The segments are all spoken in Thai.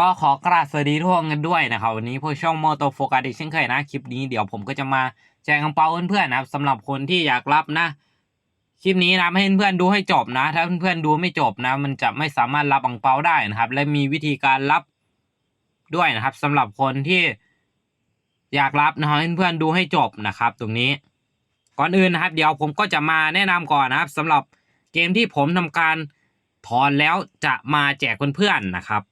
ก็ขอกราบสวัสดีทุกคนกันด้วยนะครับวันนี้พวกช่องโมโตโฟกัสอีกเช่นเคยนะ คลิปนี้เดี๋ยวผมก็จะมาแจกกระเป๋าเพื่อนๆนะครับสำหรับคนที่อยากรับนะ คลิปนี้นะให้เพื่อนๆดูให้จบนะ ถ้าเพื่อนๆดูไม่จบนะ มันจะไม่สามารถรับอังเปาได้นะครับ และมีวิธีการรับด้วยนะครับสำหรับคนที่อยากรับนะครับเพื่อนๆดูให้จบนะครับ ตรงนี้ ก่อนอื่นนะครับ เดี๋ยวผมก็จะมาแนะนำก่อนนะครับสำหรับเกมที่ผมทำการถอนแล้วจะมาแจกเพื่อนๆนะครับ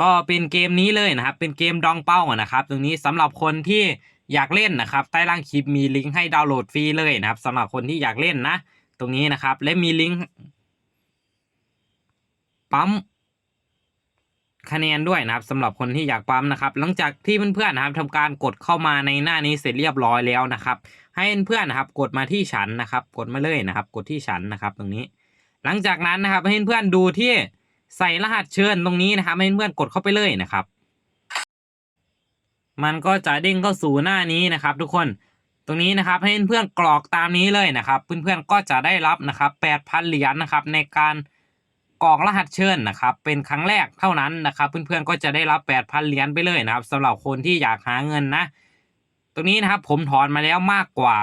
ก็เป็นเกมนี้เลยนะครับ เป็นเกมดองเป้านะครับ ตรงนี้สำหรับคนที่อยากเล่นนะครับ ใต้ล่างคลิปมีลิงก์ให้ดาวน์โหลดฟรีเลยนะครับสำหรับคนที่อยากเล่นนะ ตรงนี้นะครับ และมีลิงก์ปั๊มคะแนนด้วยนะครับสำหรับคนที่อยากปั๊มนะครับ หลังจากที่เพื่อนๆนะครับทำการกดเข้ามาในหน้านี้เสร็จเรียบร้อยแล้วนะครับ ให้เพื่อนๆนะครับ กดมาที่ฉันนะครับ กดมาเลยนะครับ กดที่ฉันนะครับ ตรงนี้ หลังจากนั้นนะครับให้เพื่อนๆดูที่ ใส่รหัสเชิญตรงนี้นะครับให้เพื่อนๆกดเข้าไปเลยนะครับ มันก็จะเด้งเข้าสู่หน้านี้นะครับ ทุกคนตรงนี้นะครับให้เพื่อนๆกรอกตามนี้เลยนะครับ เพื่อนๆก็จะได้รับนะครับ8,000เหรียญนะครับในการกรอกรหัสเชิญนะครับ เป็นครั้งแรกเท่านั้นนะครับ เพื่อนๆก็จะได้รับ8,000เหรียญไปเลยนะครับสำหรับคนที่อยากหาเงินนะ ตรงนี้นะครับผมถอนมาแล้วมากกว่า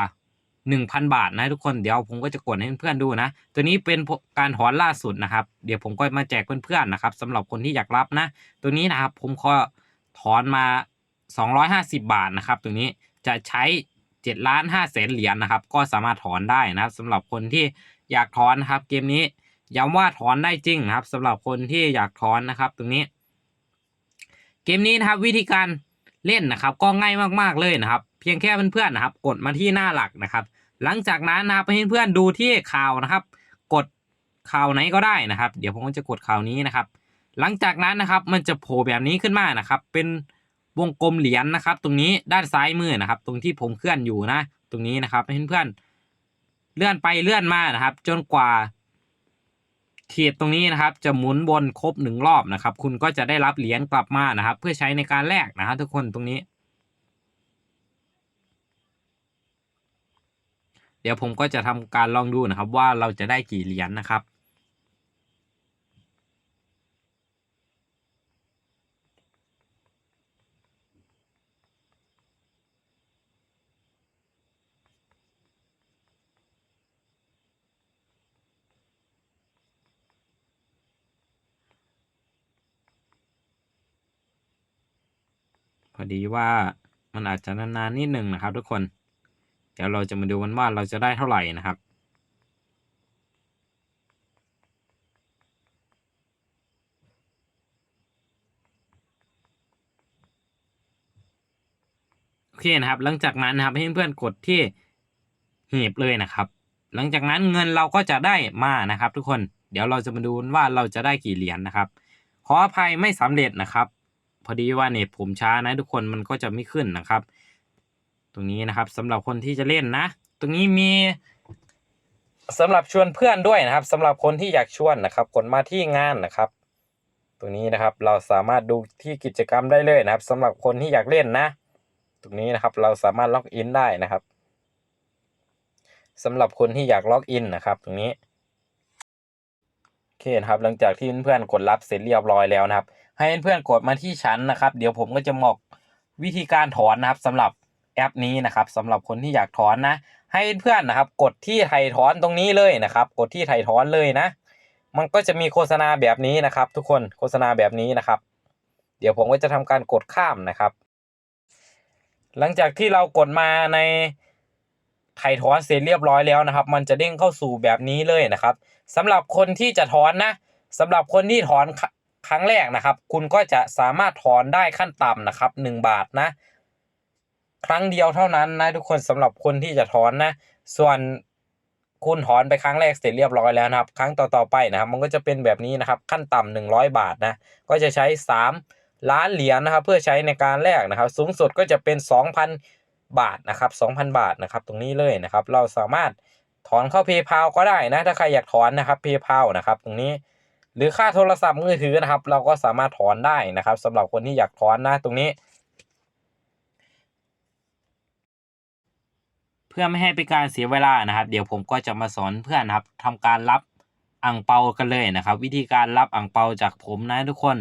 1,000 บาทนะทุกคนเดี๋ยวผมก็จะกดให้เพื่อนๆดูนะ ตัวนี้เป็นการถอนล่าสุดนะครับ เดี๋ยวผมก็มาแจกเพื่อนๆนะครับสำหรับคนที่อยากรับนะ ตัวนี้นะครับผมก็ถอนมา 250 บาทนะครับ ตัวนี้จะใช้7ล้าน5แสนเหรียญนะครับ ก็สามารถถอนได้นะครับสำหรับคนที่อยากถอนนะครับ เกมนี้ย้ำว่าถอนได้จริงนะครับสำหรับคนที่อยากถอนนะครับ ตรงนี้ เกมนี้นะครับวิธีการเล่นนะครับ ก็ง่ายมากๆเลยนะครับ พียงแค่เพื่อนๆนะครับ กดมาที่หน้าหลักนะครับ หลังจากนั้นนะครับให้เพื่อนๆดูที่ข่าวนะครับ กดข่าวไหนก็ได้นะครับ เดี๋ยวผมก็จะกดข่าวนี้นะครับ หลังจากนั้นนะครับมันจะโผล่แบบนี้ขึ้นมานะครับ เป็นวงกลมเหรียญนะครับ ตรงนี้ด้านซ้ายมือนะครับ ตรงที่ผมเคลื่อนอยู่นะ ตรงนี้นะครับให้เพื่อนๆเลื่อนไปเลื่อนมานะครับ จนกว่าขีดตรงนี้นะครับ จะหมุนวนครบหนึ่งรอบนะครับ คุณก็จะได้รับเหรียญกลับมานะครับ เพื่อใช้ในการแลกนะครับทุกคนตรงนี้ เดี๋ยวผมก็จะทำการลองดูนะครับว่าเราจะได้กี่เหรียญนะครับ พอดีว่ามันอาจจะนานๆนิดหนึ่งนะครับทุกคน เดี๋ยวเราจะมาดูกันว่าเราจะได้เท่าไหร่นะครับโอเคนะครับ หลังจากนั้นนะครับให้เพื่อนๆกดที่หีบเลยนะครับ หลังจากนั้นเงินเราก็จะได้มานะครับ ทุกคนเดี๋ยวเราจะมาดูว่าเราจะได้กี่เหรียญนะครับ ขออภัยไม่สำเร็จนะครับ พอดีว่าเน็ตผมช้านะทุกคนมันก็จะไม่ขึ้นนะครับ ตรงนี้นะครับสำหรับคนที่จะเล่นนะ ตรงนี้มีสำหรับชวนเพื่อนด้วยนะครับสำหรับคนที่อยากชวนนะครับกดมาที่งานนะครับ ตรงนี้นะครับเราสามารถดูที่กิจกรรมได้เลยนะครับสำหรับคนที่อยากเล่นนะ ตรงนี้นะครับเราสามารถล็อกอินได้นะครับสำหรับคนที่อยากล็อกอินนะครับ ตรงนี้โอเคนะครับ หลังจากที่เพื่อนๆกดรับเสร็จเรียบร้อยแล้วนะครับ ให้เพื่อนๆกดมาที่ชั้นนะครับ เดี๋ยวผมก็จะบอกวิธีการถอนนะครับสำหรับ แอปนี้นะครับสำหรับคนที่อยากถอนนะ ให้เพื่อนนะครับ กดที่ไถ่ถอนตรงนี้เลยนะครับ กดที่ไถ่ถอนเลยนะ มันก็จะมีโฆษณาแบบนี้นะครับ ทุกคนโฆษณาแบบนี้นะครับ เดี๋ยวผมก็จะทำการกดข้ามนะครับ หลังจากที่เรากดมาในไถ่ถอนเสร็จเรียบร้อยแล้วนะครับ มันจะเด้งเข้าสู่แบบนี้เลยนะครับสำหรับคนที่จะถอนนะสำหรับคนที่ถอนครั้งแรกนะครับ คุณก็จะสามารถถอนได้ขั้นต่ำนะครับหนึ่งบาทนะ ครั้งเดียวเท่านั้นนะทุกคนสำหรับคนที่จะถอนนะ ส่วนคุณถอนไปครั้งแรกเสร็จเรียบร้อยแล้วนะครับ ครั้งต่อๆไปนะครับ มันก็จะเป็นแบบนี้นะครับ ขั้นต่ำหนึ่งร้อยบาทนะ ก็จะใช้สามล้านเหรียญนะครับ เพื่อใช้ในการแลกนะครับ สูงสุดก็จะเป็นสองพันบาทนะครับสองพันบาทนะครับ ตรงนี้เลยนะครับ เราสามารถถอนเข้า PayPal ก็ได้นะ ถ้าใครอยากถอนนะครับ PayPal นะครับ ตรงนี้ หรือค่าโทรศัพท์มือถือนะครับ เราก็สามารถถอนได้นะครับสำหรับคนที่อยากถอนนะ ตรงนี้ พื่อไม่ให้เป็นการเสียเวลานะครับ เดี๋ยวผมก็จะมาสอนเพื่อนนะครับทำการรับอ่างเปากันเลยนะครับ วิธีการรับอ่างเปาจากผมนะทุกคน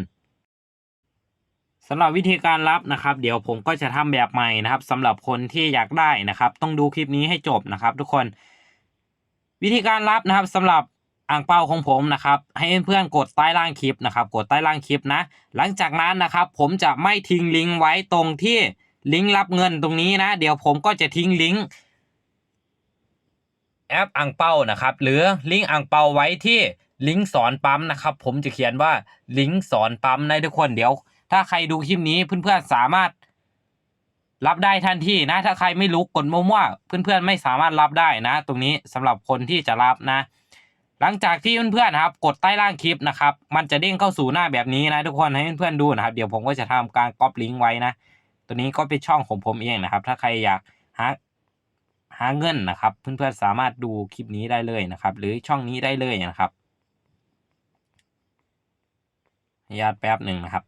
สำหรับวิธีการรับนะครับ เดี๋ยวผมก็จะทำแบบใหม่นะครับสำหรับคนที่อยากได้นะครับ ต้องดูคลิปนี้ให้จบนะครับ ทุกคน วิธีการรับนะครับสำหรับอ่างเปาของผมนะครับ ให้เพื่อนๆกดใต้ล่างคลิปนะครับ กดใต้ล่างคลิปนะ หลังจากนั้นนะครับ ผมจะไม่ทิ้งลิงก์ไว้ตรงที่ลิงก์รับเงินตรงนี้นะ เดี๋ยวผมก็จะทิ้งลิงก์ แอปอ่างเปานะครับ หรือลิงก์อ่างเปาไว้ที่ลิงก์สอนปั๊มนะครับ ผมจะเขียนว่าลิงก์สอนปั๊มนะทุกคนเดี๋ยว ถ้าใครดูคลิปนี้เพื่อนๆสามารถ รับได้ทันทีนะ ถ้าใครไม่รู้กดมั่วๆเพื่อนๆไม่สามารถรับได้นะ ตรงนี้สำหรับคนที่จะรับนะ หลังจากที่เพื่อนๆนะครับ กดใต้ล่างคลิปนะครับ มันจะเด้งเข้าสู่หน้าแบบนี้นะ ทุกคนให้เพื่อนๆดูนะครับเดี๋ยวผมก็จะทำการก๊อปลิงก์ไว้นะ ตัวนี้ก็เป็นช่องของผมเองนะครับ ถ้าใครอยากหา หาเงินนะครับ เพื่อนๆสามารถดูคลิปนี้ได้เลยนะครับ หรือช่องนี้ได้เลยนะครับอนุญาตแป๊บหนึ่งนะครับ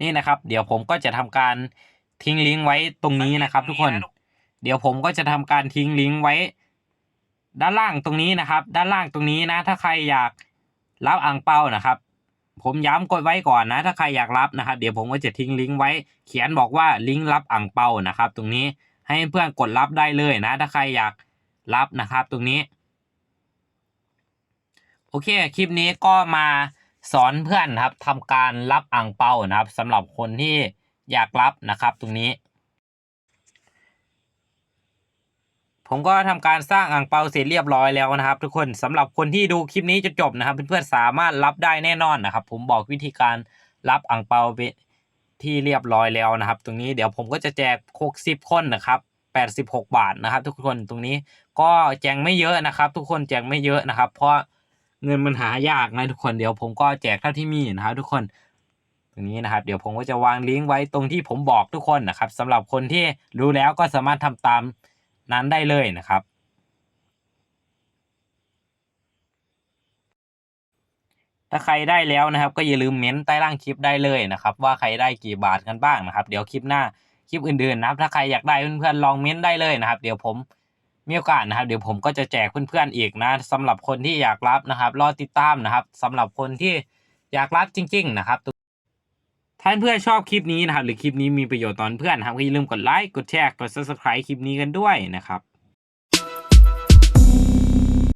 นี่นะครับ เดี๋ยวผมก็จะทำการทิ้งลิงก์ไว้ตรงนี้นะครับ ทุกคน เดี๋ยวผมก็จะทำการทิ้งลิงก์ไว้ ด้านล่างตรงนี้นะครับ ด้านล่างตรงนี้นะ ถ้าใครอยากรับอ่างเปานะครับ ผมย้ำกดไว้ก่อนนะ ถ้าใครอยากรับนะครับ เดี๋ยวผมก็จะทิ้งลิงก์ไว้ เขียนบอกว่าลิงก์รับอ่างเปานะครับ ตรงนี้ให้เพื่อนกดรับได้เลยนะ ถ้าใครอยากรับนะครับ ตรงนี้ โอเคคลิปนี้ก็มาสอนเพื่อนครับทำการรับอ่างเปานะครับสำหรับคนที่อยากรับนะครับ ตรงนี้ ผมก็ทำการสร้างอ่างเปาเสร็จเรียบร้อยแล้วนะครับ ทุกคนสำหรับคนที่ดูคลิปนี้จนจบนะครับ เพื่อนๆสามารถรับได้แน่นอนนะครับ ผมบอกวิธีการรับอ่างเปาไปที่เรียบร้อยแล้วนะครับ ตรงนี้เดี๋ยวผมก็จะแจก60คนนะครับ86 บาทนะครับ ทุกคนตรงนี้ก็แจกไม่เยอะนะครับ ทุกคนแจกไม่เยอะนะครับ เพราะเงินมันหายากนะทุกคนเดี๋ยวผมก็แจกเท่าที่มีนะครับทุกคนตรงนี้นะครับ เดี๋ยวผมก็จะวางลิงก์ไว้ตรงที่ผมบอกทุกคนนะครับสำหรับคนที่รู้แล้วก็สามารถทำตาม นั้นได้เลยนะครับ ถ้าใครได้แล้วนะครับ ก็อย่าลืมเม้นใต้ล่างคลิปได้เลยนะครับ ว่าใครได้กี่บาทกันบ้างนะครับ เดี๋ยวคลิปหน้าคลิปอื่นๆนะครับ ถ้าใครอยากได้เพื่อนๆลองเม้นได้เลยนะครับ เดี๋ยวผมมีโอกาสนะครับ เดี๋ยวผมก็จะแจกเพื่อนๆอีกนะสำหรับคนที่อยากรับนะครับ รอติดตามนะครับสำหรับคนที่อยากรับจริง ๆ นะครับ ถ้าเพื่อนชอบคลิปนี้นะครับ หรือคลิปนี้มีประโยชน์ตอนเพื่อนนะครับก็อย่าลืมกดไลค์กดแชร์กด subscribe คลิปนี้กันด้วยนะครับ